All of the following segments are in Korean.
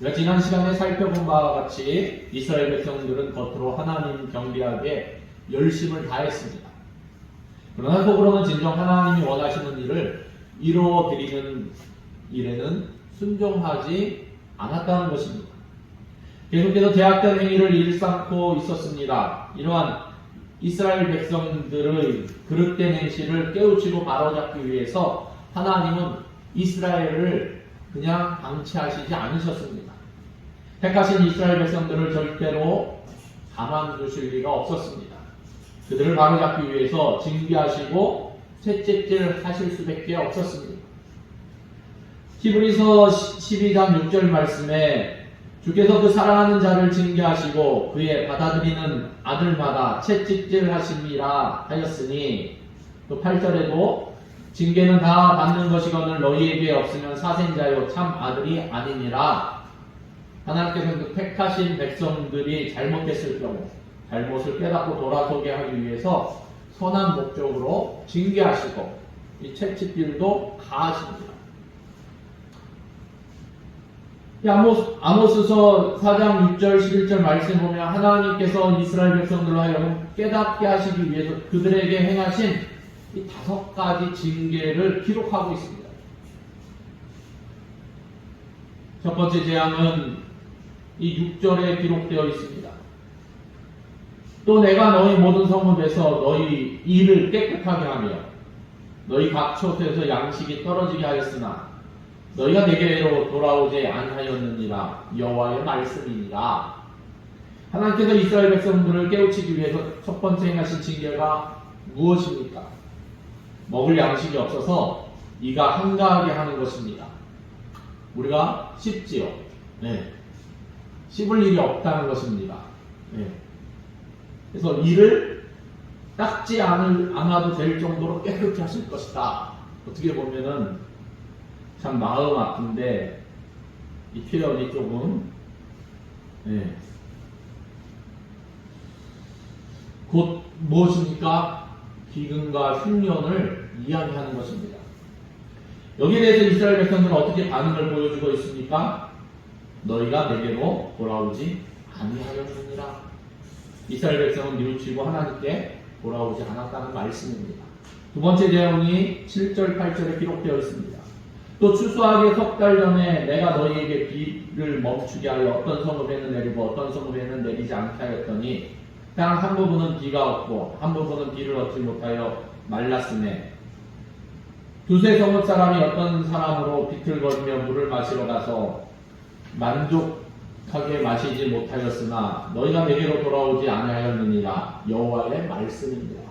우리가 지난 시간에 살펴본 바와 같이 이스라엘 백성들은 겉으로 하나님 경배하게 열심을 다했습니다. 그러나 속으로는 진정 하나님이 원하시는 일을 이루어 드리는 일에는 순종하지 않았다는 것입니다. 계속해서 제약된 행위를 일삼고 있었습니다. 이러한 이스라엘 백성들의 그릇된 행실을 깨우치고 바로잡기 위해서 하나님은 이스라엘을 그냥 방치하시지 않으셨습니다. 택하신 이스라엘 백성들을 절대로 가만두실 리가 없었습니다. 그들을 바로잡기 위해서 징계하시고 채찍질 하실 수밖에 없었습니다. 히브리서 12장 6절 말씀에 주께서 그 사랑하는 자를 징계하시고 그의 받아들이는 아들마다 채찍질 하심이라 하였으니 또 8절에도 징계는 다 받는 것이거늘 너희에게 없으면 사생자요 참 아들이 아니니라 하나님께서는 그 택하신 백성들이 잘못했을 경우 잘못을 깨닫고 돌아서게 하기 위해서 선한 목적으로 징계하시고 이 채찍질도 가하십니다. 이 아모스, 아모스서 4장 6절 11절 말씀 보면 하나님께서 이스라엘 백성들로 하여금 깨닫게 하시기 위해서 그들에게 행하신 이 다섯 가지 징계를 기록하고 있습니다. 첫 번째 재앙은 이 6절에 기록되어 있습니다. 또 내가 너희 모든 성읍에서 너희 이를 깨끗하게 하며 너희 각 촌에서 양식이 떨어지게 하였으나 너희가 내게로 돌아오지 아니하였느니라 여호와의 말씀이니라 하나님께서 이스라엘 백성들을 깨우치기 위해서 첫 번째 행하신 징계가 무엇입니까? 먹을 양식이 없어서 이가 한가하게 하는 것입니다. 우리가 씹지요. 네. 씹을 일이 없다는 것입니다. 네. 그래서 이를 닦지 않을, 않아도 될 정도로 깨끗이 하실 것이다. 어떻게 보면은 참 마음 아픈데 이 표현이 조금 예. 곧 무엇입니까? 기근과 흉년을 이야기하는 것입니다. 여기에 대해서 이스라엘 백성들은 어떻게 반응을 보여주고 있습니까? 너희가 내게로 돌아오지 아니하였느니라. 이스라엘 백성은 뉘우치고 하나님께 돌아오지 않았다는 말씀입니다. 두 번째 재앙이 7절, 8절에 기록되어 있습니다. 또 추수하기 석달 전에 내가 너희에게 비를 멈추게 하여 어떤 성읍에는 내리고 어떤 성읍에는 내리지 않게 하였더니 땅 한 부분은 비가 없고 한 부분은 비를 얻지 못하여 말랐음에 두세 성읍 사람이 어떤 사람으로 비틀거리며 물을 마시러 가서 만족하게 마시지 못하였으나 너희가 내게로 돌아오지 아니하였느니라 여호와의 말씀입니다.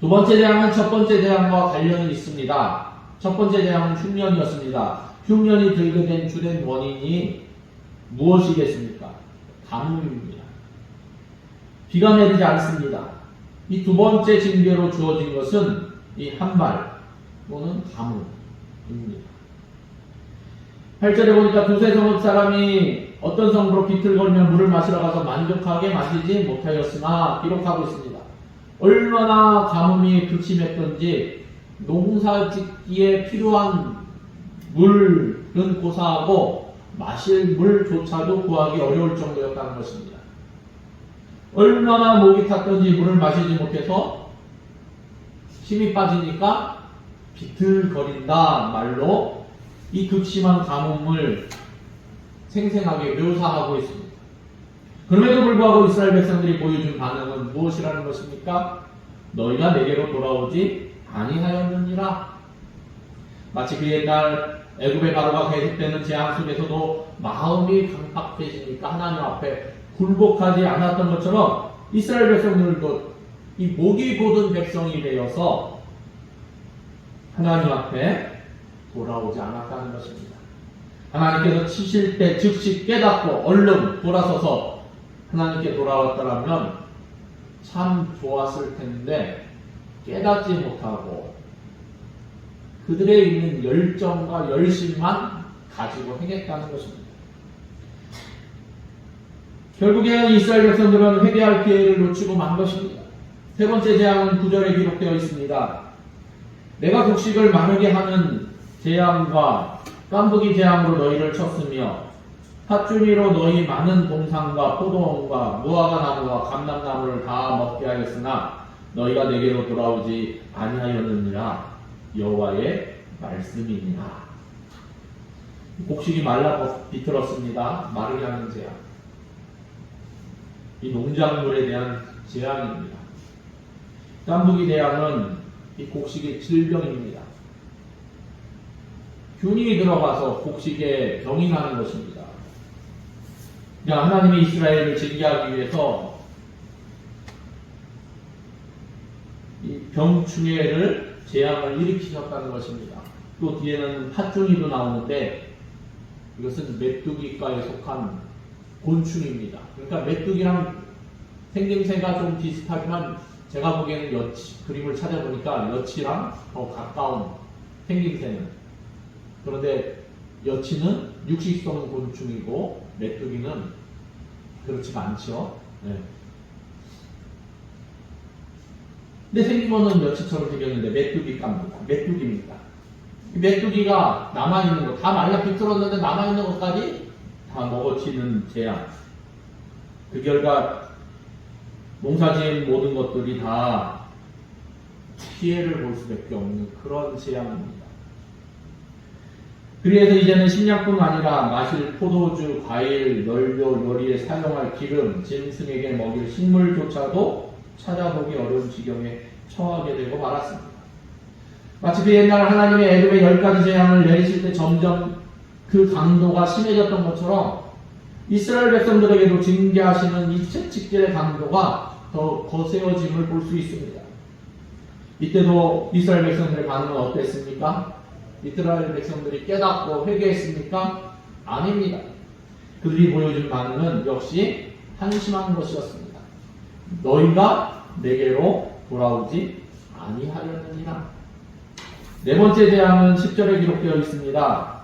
두 번째 재앙은 첫 번째 재앙과 관련이 있습니다. 첫 번째 재앙은 흉년이었습니다. 흉년이 들게 된 주된 원인이 무엇이겠습니까? 가뭄입니다. 비가 내리지 않습니다. 이 두 번째 징계로 주어진 것은 이 한발 또는 가뭄입니다. 8절에 보니까 두세 성읍 사람이 어떤 성으로 비틀거리며 물을 마시러 가서 만족하게 마시지 못하였으나 기록하고 있습니다. 얼마나 가뭄이 극심했던지 농사 짓기에 필요한 물은 고사하고 마실 물조차도 구하기 어려울 정도였다는 것입니다. 얼마나 목이 탔던지 물을 마시지 못해서 힘이 빠지니까 비틀거린다 말로 이 극심한 가뭄을 생생하게 묘사하고 있습니다. 그럼에도 불구하고 이스라엘 백성들이 보여준 반응은 무엇이라는 것입니까? 너희가 내게로 돌아오지 아니하였느니라. 마치 그 옛날 애굽의 바로가 계속되는 재앙 속에서도 마음이 강팍해지니까 하나님 앞에 굴복하지 않았던 것처럼 이스라엘 백성들도 이 목이 고든 백성이 되어서 하나님 앞에 돌아오지 않았다는 것입니다. 하나님께서 치실 때 즉시 깨닫고 얼른 돌아서서 하나님께 돌아왔더라면 참 좋았을 텐데 깨닫지 못하고 그들에 있는 열정과 열심만 가지고 행했다는 것입니다. 결국에는 이스라엘 백성들은 회개할 기회를 놓치고 만 것입니다. 세 번째 재앙은 구절에 기록되어 있습니다. 내가 곡식을 마르게 하는 재앙과 깐부기 재앙으로 너희를 쳤으며 팥주니로 너희 많은 동산과 포도원과 무화과 나무와 감람나무를 다 먹게 하였으나 너희가 내게로 돌아오지 아니하였느니라. 여호와의 말씀이니라. 곡식이 말라 비틀었습니다. 마르게 하는 재앙 이 농작물에 대한 재앙입니다 깐부기 재앙은 이 곡식의 질병입니다 균이 들어가서 곡식에 병이 나는 것입니다. 그러니까 하나님이 이스라엘을 징계하기 위해서 이 병충해를 재앙을 일으키셨다는 것입니다. 또 뒤에는 팥종이도 나오는데 이것은 메뚜기과에 속한 곤충입니다. 그러니까 메뚜기랑 생김새가 좀 비슷하지만 제가 보기에는 여치, 그림을 찾아보니까 여치랑 더 가까운 생김새는 그런데 여치는 육식성 곤충이고 메뚜기는 그렇지가 않죠. 네. 근데 생긴 거는 여치처럼 생겼는데 메뚜기 깜니다. 메뚜기입니다. 이 메뚜기가 남아있는 거, 다 말라 비틀었는데 남아있는 것까지 다 먹어치는 재앙. 그 결과 농사지은 모든 것들이 다 피해를 볼 수밖에 없는 그런 재앙입니다. 그래서 이제는 식량뿐 아니라 마실 포도주, 과일, 연료, 요리에 사용할 기름, 짐승에게 먹일 식물조차도 찾아보기 어려운 지경에 처하게 되고 말았습니다. 마치 그 옛날 하나님의 애굽의 열 가지 재앙을 내리실 때 점점 그 강도가 심해졌던 것처럼 이스라엘 백성들에게도 징계하시는 이 채찍질의 강도가 더 거세어짐을 볼 수 있습니다. 이때도 이스라엘 백성들의 반응은 어땠습니까? 이스라엘 백성들이 깨닫고 회개했습니까? 아닙니다. 그들이 보여준 반응은 역시 한심한 것이었습니다. 너희가 내게로 돌아오지 아니하려느니라. 네 번째 재앙은 10절에 기록되어 있습니다.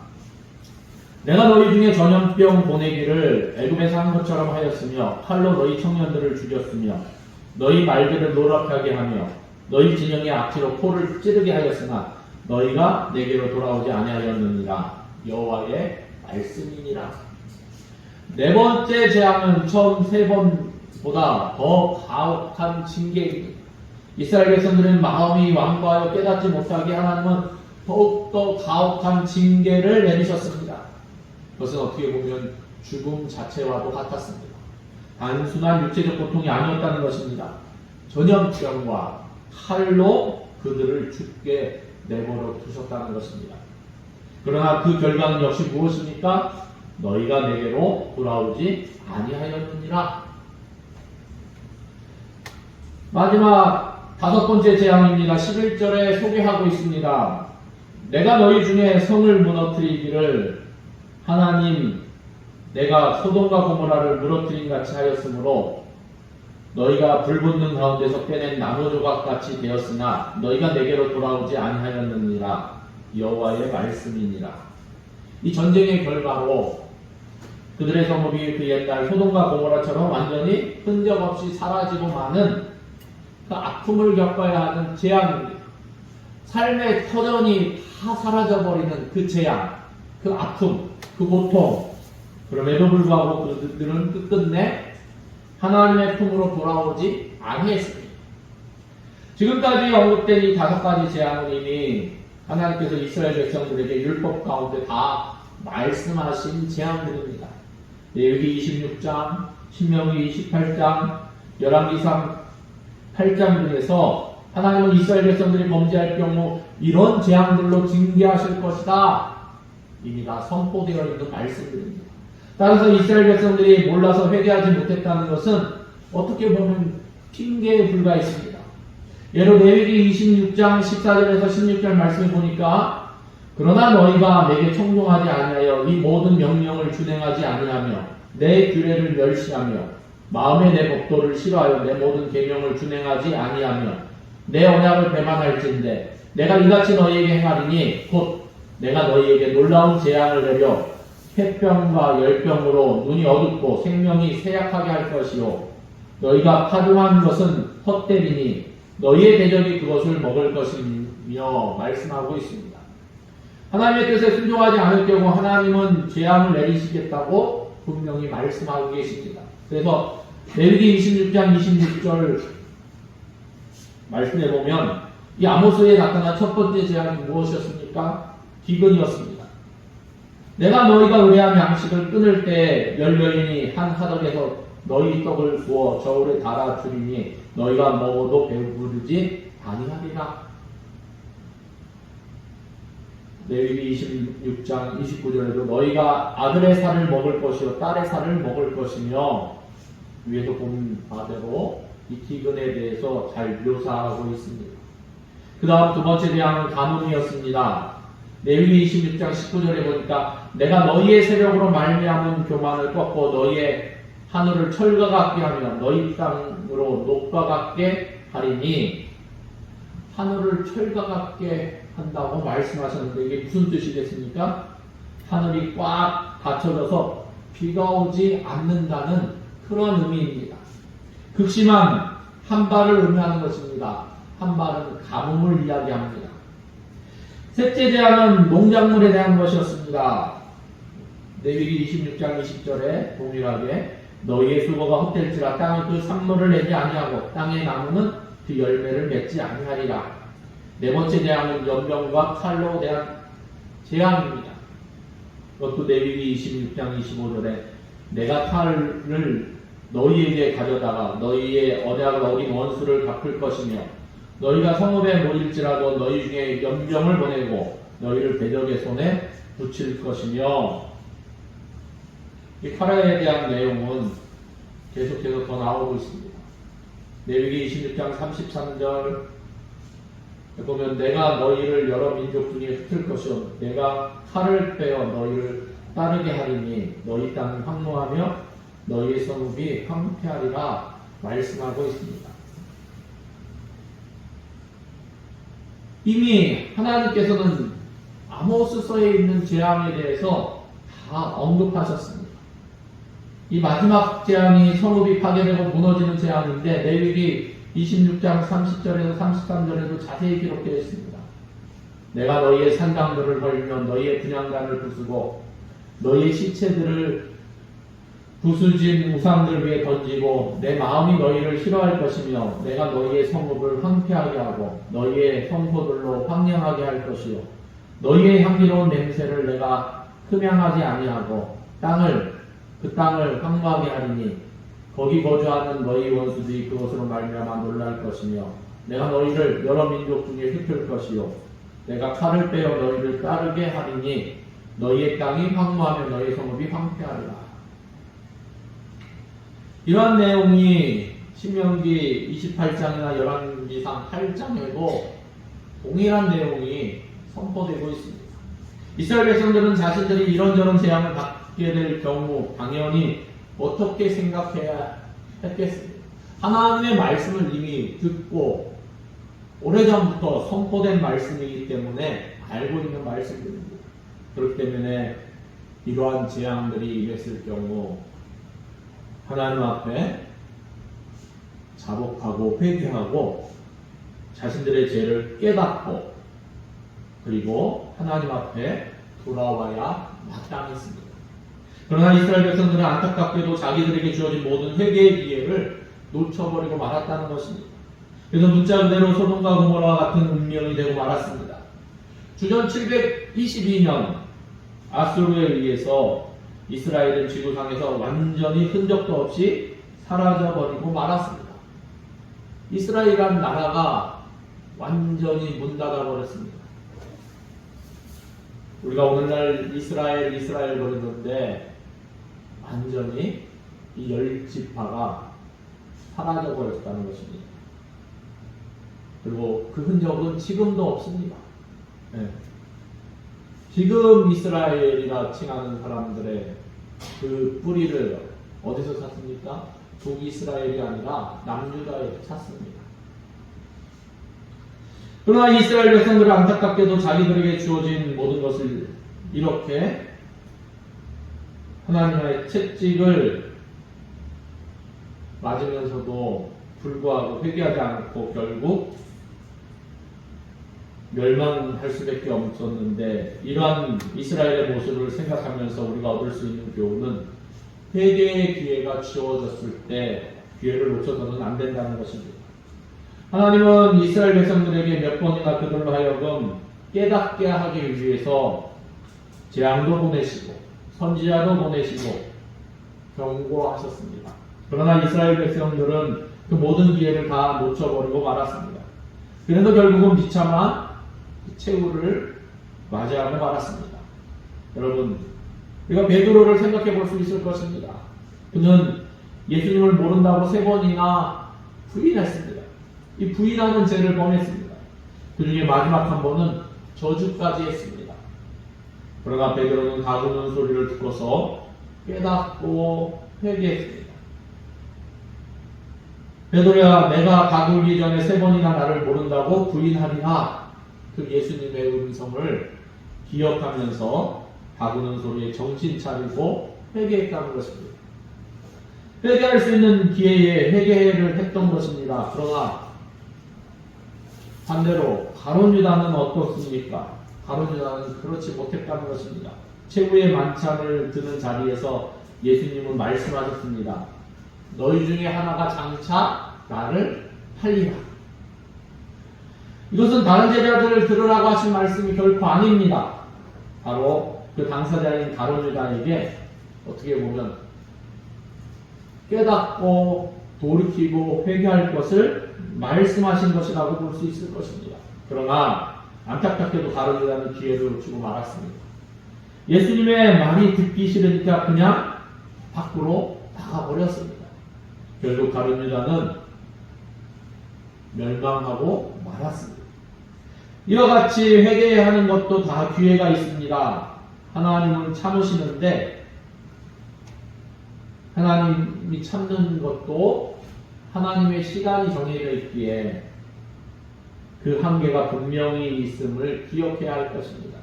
내가 너희 중에 전염병 보내기를 애굽에서 한 것처럼 하였으며 칼로 너희 청년들을 죽였으며 너희 말들을 노랗게 하며 너희 진영의 악취로 코를 찌르게 하였으나 너희가 내게로 돌아오지 아니하였느니라 여호와의 말씀이니라. 네 번째 재앙은 처음 세 번보다 더 가혹한 징계입니다. 이스라엘 백성들은 마음이 완고하여 깨닫지 못하게 하나님은 더욱더 가혹한 징계를 내리셨습니다. 그것은 어떻게 보면 죽음 자체와도 같았습니다. 단순한 육체적 고통이 아니었다는 것입니다. 전염병과 칼로 그들을 죽게 내버려 두셨다는 것입니다. 그러나 그 결과는 역시 무엇입니까? 너희가 내게로 돌아오지 아니하였느니라. 마지막 다섯 번째 재앙입니다. 11절에 소개하고 있습니다. 내가 너희 중에 성을 무너뜨리기를 하나님 내가 소돔과 고모라를 무너뜨린 같이 하였으므로 너희가 불붙는 가운데서 빼낸 나무 조각 같이 되었으나 너희가 내게로 돌아오지 아니하였느니라 여호와의 말씀이니라. 이 전쟁의 결과로 그들의 성읍이 그 옛날 소돔과 고모라처럼 완전히 흔적 없이 사라지고 마는 그 아픔을 겪어야 하는 재앙입니다. 삶의 터전이 다 사라져 버리는 그 재앙, 그 아픔, 그 고통. 그럼에도 불구하고 그들은 끝끝내 하나님의 품으로 돌아오지 아니했습니다. 지금까지 언급된 이 다섯 가지 재앙은 이미 하나님께서 이스라엘 백성들에게 율법 가운데 다 말씀하신 재앙들입니다. 예기 26장, 신명기 28장, 열왕기상 8장 중에서 하나님은 이스라엘 백성들이 범죄할 경우 이런 재앙들로 징계하실 것이다. 이미 다 선포되어 있는 말씀들입니다. 따라서 이스라엘 백성들이 몰라서 회개하지 못했다는 것은 어떻게 보면 핑계에 불과했습니다. 예로 레위기 26장 14절에서 16절 말씀을 보니까 그러나 너희가 내게 청종하지 아니하여 이 모든 명령을 준행하지 아니하며 내 규례를 멸시하며 마음에 내 법도를 싫어하여 내 모든 계명을 준행하지 아니하며 내 언약을 배반할진대 내가 이같이 너희에게 행하리니 곧 내가 너희에게 놀라운 재앙을 내려 폐병과 열병으로 눈이 어둡고 생명이 쇠약하게 할 것이요 너희가 파종한 것은 헛되리니 너희의 대적이 그것을 먹을 것이며 말씀하고 있습니다. 하나님의 뜻에 순종하지 않을 경우 하나님은 재앙을 내리시겠다고 분명히 말씀하고 계십니다. 그래서 레위기 26장 26절 말씀해 보면 이 아모스에 나타난 첫 번째 재앙이 무엇이었습니까? 기근이었습니다. 내가 너희가 의뢰한 양식을 끊을 때 열 여인이 한 하덕에서 너희 떡을 부어 저울에 달아 주리니 너희가 먹어도 배부르지 아니하리라. 레위기 26장 29절에도 너희가 아들의 살을 먹을 것이요 딸의 살을 먹을 것이며 위에서 본 바대로 이 기근에 대해서 잘 묘사하고 있습니다. 그 다음 두 번째 대항은 가뭄이었습니다. 레위기 26장 19절에 보니까 내가 너희의 세력으로 말미암은 교만을 꺾고 너희의 하늘을 철과 같게 하며 너희 땅으로 녹과 같게 하리니 하늘을 철과 같게 한다고 말씀하셨는데 이게 무슨 뜻이겠습니까? 하늘이 꽉 닫혀져서 비가 오지 않는다는 그런 의미입니다. 극심한 한발을 의미하는 것입니다. 한발은 가뭄을 이야기합니다. 셋째 제안은 농작물에 대한 것이었습니다. 레위기 26장 20절에 동일하게 너희의 수고가 헛될지라 땅이 그 산물을 내지 아니하고 땅의 나무는 그 열매를 맺지 아니하리라. 네 번째 재앙은 연병과 칼로 대한 재앙입니다. 그것도 레위기 26장 25절에 내가 칼을 너희에게 가져다가 너희의 언약을 어긴 원수를 갚을 것이며 너희가 성읍에 모일지라도 너희 중에 연병을 보내고 너희를 대적의 손에 붙일 것이며 이 칼에 대한 내용은 계속해서 더 나오고 있습니다. 레위기 26장 33절 보면 내가 너희를 여러 민족 중에 흩을 것이요 내가 칼을 빼어 너희를 따르게 하리니 너희 땅은 황무하며 너희의 성읍이 황폐하리라 말씀하고 있습니다. 이미 하나님께서는 아모스서에 있는 재앙에 대해서 다 언급하셨습니다. 이 마지막 재앙이 성읍이 파괴되고 무너지는 재앙인데 레위기 26장 30절에서 33절에도 자세히 기록되어 있습니다. 내가 너희의 산당들을 벌면 너희의 분양단을 부수고 너희의 시체들을 부수진 우상들 위에 던지고 내 마음이 너희를 싫어할 것이며 내가 너희의 성읍을 황폐하게 하고 너희의 성소들로 황량하게 할 것이요 너희의 향기로운 냄새를 내가 흠양하지 아니하고 땅을 그 땅을 황무하게 하리니 거기 거주하는 너희 원수들이 그것으로 말미암아 놀랄 것이며 내가 너희를 여러 민족 중에 흩을 것이요 내가 칼을 빼어 너희를 따르게 하리니 너희의 땅이 황무하며 너희 성읍이 황폐하리라 이러한 내용이 신명기 28장이나 열왕기상 8장에도 동일한 내용이 선포되고 있습니다. 이스라엘 백성들은 자신들이 이런저런 재앙을 받 게 될 경우 당연히 어떻게 생각해야 했겠습니까? 하나님의 말씀을 이미 듣고 오래전부터 선포된 말씀이기 때문에 알고 있는 말씀들입니다. 그렇기 때문에 이러한 재앙들이 임했을 경우 하나님 앞에 자복하고 회개하고 자신들의 죄를 깨닫고 그리고 하나님 앞에 돌아와야 마땅했습니다. 그러나 이스라엘 백성들은 안타깝게도 자기들에게 주어진 모든 회개의 기회를 놓쳐버리고 말았다는 것입니다. 그래서 문자 그대로 소돔과 고모라와 같은 운명이 되고 말았습니다. 주전 722년 아수르에 의해서 이스라엘은 지구상에서 완전히 흔적도 없이 사라져버리고 말았습니다. 이스라엘이란 나라가 완전히 문 닫아버렸습니다. 우리가 오늘날 이스라엘, 이스라엘 그러는데 완전히 이 열 지파가 사라져 버렸다는 것입니다. 그리고 그 흔적은 지금도 없습니다. 네. 지금 이스라엘이라 칭하는 사람들의 그 뿌리를 어디서 찾습니까? 북이스라엘이 아니라 남유다에서 찾습니다. 그러나 이스라엘 백성들은 안타깝게도 자기들에게 주어진 모든 것을 이렇게 하나님의 채찍을 맞으면서도 불구하고 회개하지 않고 결국 멸망할 수밖에 없었는데 이러한 이스라엘의 모습을 생각하면서 우리가 얻을 수 있는 교훈은 회개의 기회가 주어졌을 때 기회를 놓쳐서는 안 된다는 것입니다. 하나님은 이스라엘 백성들에게 몇 번이나 그들로 하여금 깨닫게 하기 위해서 재앙도 보내시고 선지자도 보내시고 경고하셨습니다. 그러나 이스라엘 백성들은 그 모든 기회를 다 놓쳐버리고 말았습니다. 그래서 결국은 비참한 최후를 맞이하고 말았습니다. 여러분, 우리가 베드로를 생각해 볼 수 있을 것입니다. 그는 예수님을 모른다고 세 번이나 부인했습니다. 이 부인하는 죄를 범했습니다. 그 중에 마지막 한 번은 저주까지 했습니다. 그러나 베드로는 가구는 소리를 듣고서 깨닫고 회개했습니다. 베드로야 내가 가굴기 전에 세 번이나 나를 모른다고 부인하리라 그 예수님의 음성을 기억하면서 가구는 소리에 정신 차리고 회개했다는 것입니다. 회개할 수 있는 기회에 회개를 했던 것입니다. 그러나 반대로 가론 유다는 어떻습니까? 유다는 그렇지 못했다는 것입니다. 최후의 만찬을 드는 자리에서 예수님은 말씀하셨습니다. 너희 중에 하나가 장차 나를 팔리라. 이것은 다른 제자들을 들으라고 하신 말씀이 결코 아닙니다. 바로 그 당사자인 가론 유다에게 어떻게 보면 깨닫고 돌이키고 회개할 것을 말씀하신 것이라고 볼 수 있을 것입니다. 그러나 안타깝게도 유다는 기회를 놓치고 말았습니다. 예수님의 말이 듣기 싫으니까 그냥 밖으로 나가버렸습니다. 결국 유다는 멸망하고 말았습니다. 이와 같이 회개하는 것도 다 기회가 있습니다. 하나님은 참으시는데 하나님이 참는 것도 하나님의 시간이 정해져 있기에 그 한계가 분명히 있음을 기억해야 할 것입니다.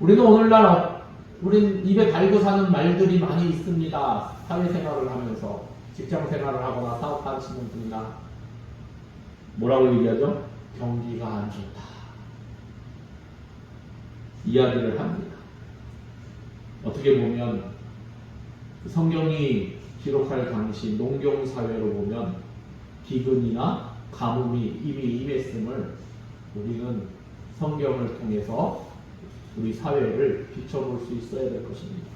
우리는 오늘날 어- 우린 입에 달고 사는 말들이 많이 있습니다. 사회생활을 하면서 직장 생활을 하거나 사업하시는 분이나 뭐라고 얘기하죠? 경기가 안 좋다. 이야기를 합니다. 어떻게 보면 성경이 기록할 당시 농경 사회로 보면 기근이나 가뭄이 이미 임했음을 우리는 성경을 통해서 우리 사회를 비춰볼 수 있어야 될 것입니다.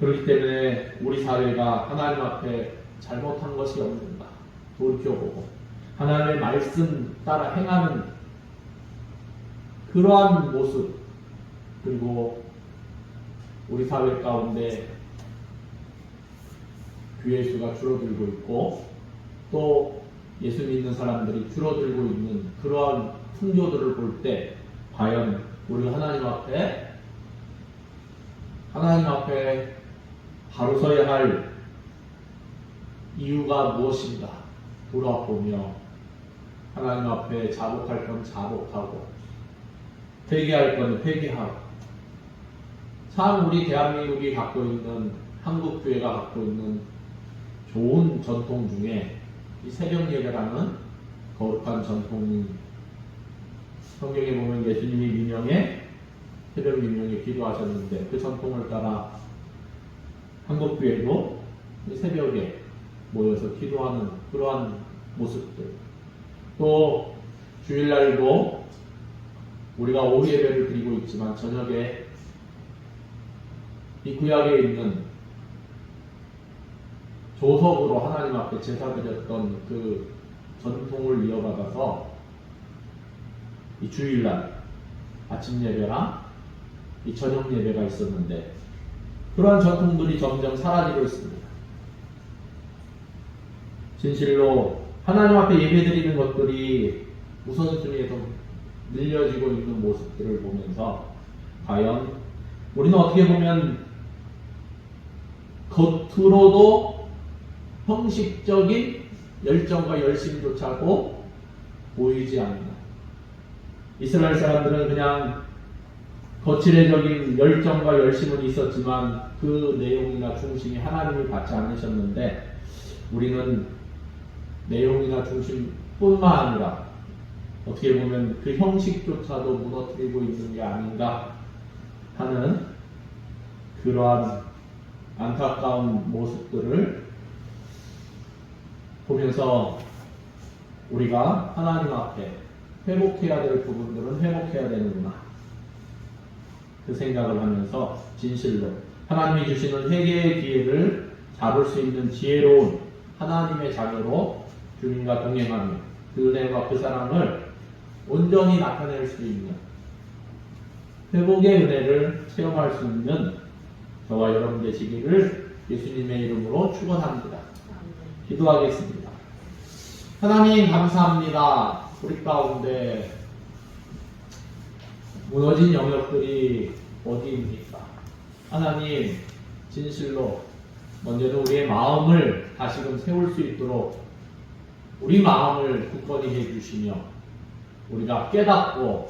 그렇기 때문에 우리 사회가 하나님 앞에 잘못한 것이 없는가 돌이켜보고 하나님의 말씀 따라 행하는 그러한 모습 그리고 우리 사회 가운데 교회 수가 줄어들고 있고 또 예수 믿는 사람들이 줄어들고 있는 그러한 풍조들을 볼 때 과연 우리 하나님 앞에 하나님 앞에 바로 서야 할 이유가 무엇인가 돌아보며 하나님 앞에 자복할 건 자복하고 회개할 건 회개하고 참 우리 대한민국이 갖고 있는 한국 교회가 갖고 있는 좋은 전통 중에 이 새벽 예배라는 거룩한 전통 성경에 보면 예수님이 민영에 새벽 민영에 기도하셨는데 그 전통을 따라 한국 교회도 이 새벽에 모여서 기도하는 그러한 모습들. 또 주일날도 우리가 오후 예배를 드리고 있지만 저녁에 이 구약에 있는 조석으로 하나님 앞에 제사 드렸던 그 전통을 이어받아서 이 주일날 아침 예배랑 이 저녁 예배가 있었는데 그러한 전통들이 점점 사라지고 있습니다. 진실로 하나님 앞에 예배 드리는 것들이 우선순위에서 늘려지고 있는 모습들을 보면서 과연 우리는 어떻게 보면 겉으로도 형식적인 열정과 열심조차도 보이지 않는 이스라엘 사람들은 그냥 거칠애적인 열정과 열심은 있었지만 그 내용이나 중심이 하나님을 받지 않으셨는데 우리는 내용이나 중심뿐만 아니라 어떻게 보면 그 형식조차도 무너뜨리고 있는 게 아닌가 하는 그러한 안타까운 모습들을 보면서 우리가 하나님 앞에 회복해야 될 부분들은 회복해야 되는구나. 그 생각을 하면서 진실로 하나님이 주시는 회개의 기회를 잡을 수 있는 지혜로운 하나님의 자녀로 주님과 동행하며 그 은혜와 그 사랑을 온전히 나타낼 수 있는 회복의 은혜를 체험할 수 있는 저와 여러분 되시기를 예수님의 이름으로 축원합니다. 기도하겠습니다. 하나님 감사합니다. 우리 가운데 무너진 영역들이 어디입니까? 하나님 진실로 먼저는 우리의 마음을 다시금 세울 수 있도록 우리 마음을 굳건히 해주시며 우리가 깨닫고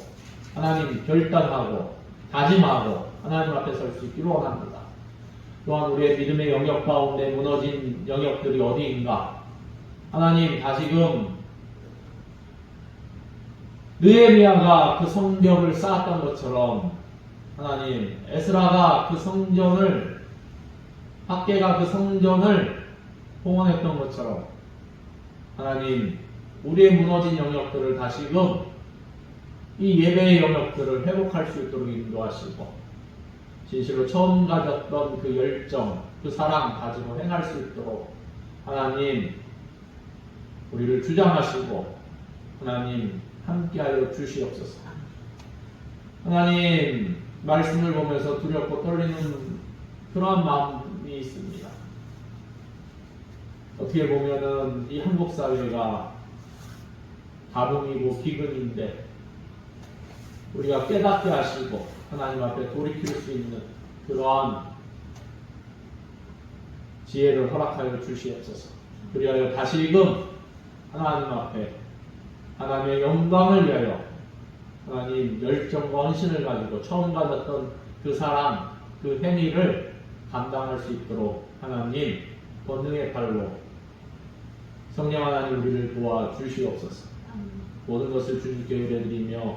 하나님 결단하고 다짐하고 하나님 앞에 설 수 있기를 원합니다. 또한 우리의 믿음의 영역 가운데 무너진 영역들이 어디인가? 하나님 다시금 느헤미야가 그 성벽을 쌓았던 것처럼 하나님 에스라가 그 성전을 학계가 그 성전을 봉헌했던 것처럼 하나님 우리의 무너진 영역들을 다시금 이 예배의 영역들을 회복할 수 있도록 인도하시고 진실로 처음 가졌던 그 열정, 그 사랑 가지고 행할 수 있도록 하나님 우리를 주장하시고 하나님 함께하여 주시옵소서. 하나님 말씀을 보면서 두렵고 떨리는 그러한 마음이 있습니다. 어떻게 보면은 이 한국 사회가 가뭄이고 기근인데 우리가 깨닫게 하시고 하나님 앞에 돌이킬 수 있는 그러한 지혜를 허락하여 주시옵소서. 그리하여 다시금 하나님 앞에 하나님의 영광을 위하여 하나님 열정과 헌신을 가지고 처음 가졌던 그 사랑, 그 행위를 감당할 수 있도록 하나님 권능의 팔로 성령 하나님 우리를 도와 주시옵소서. 모든 것을 주님께 의뢰드리며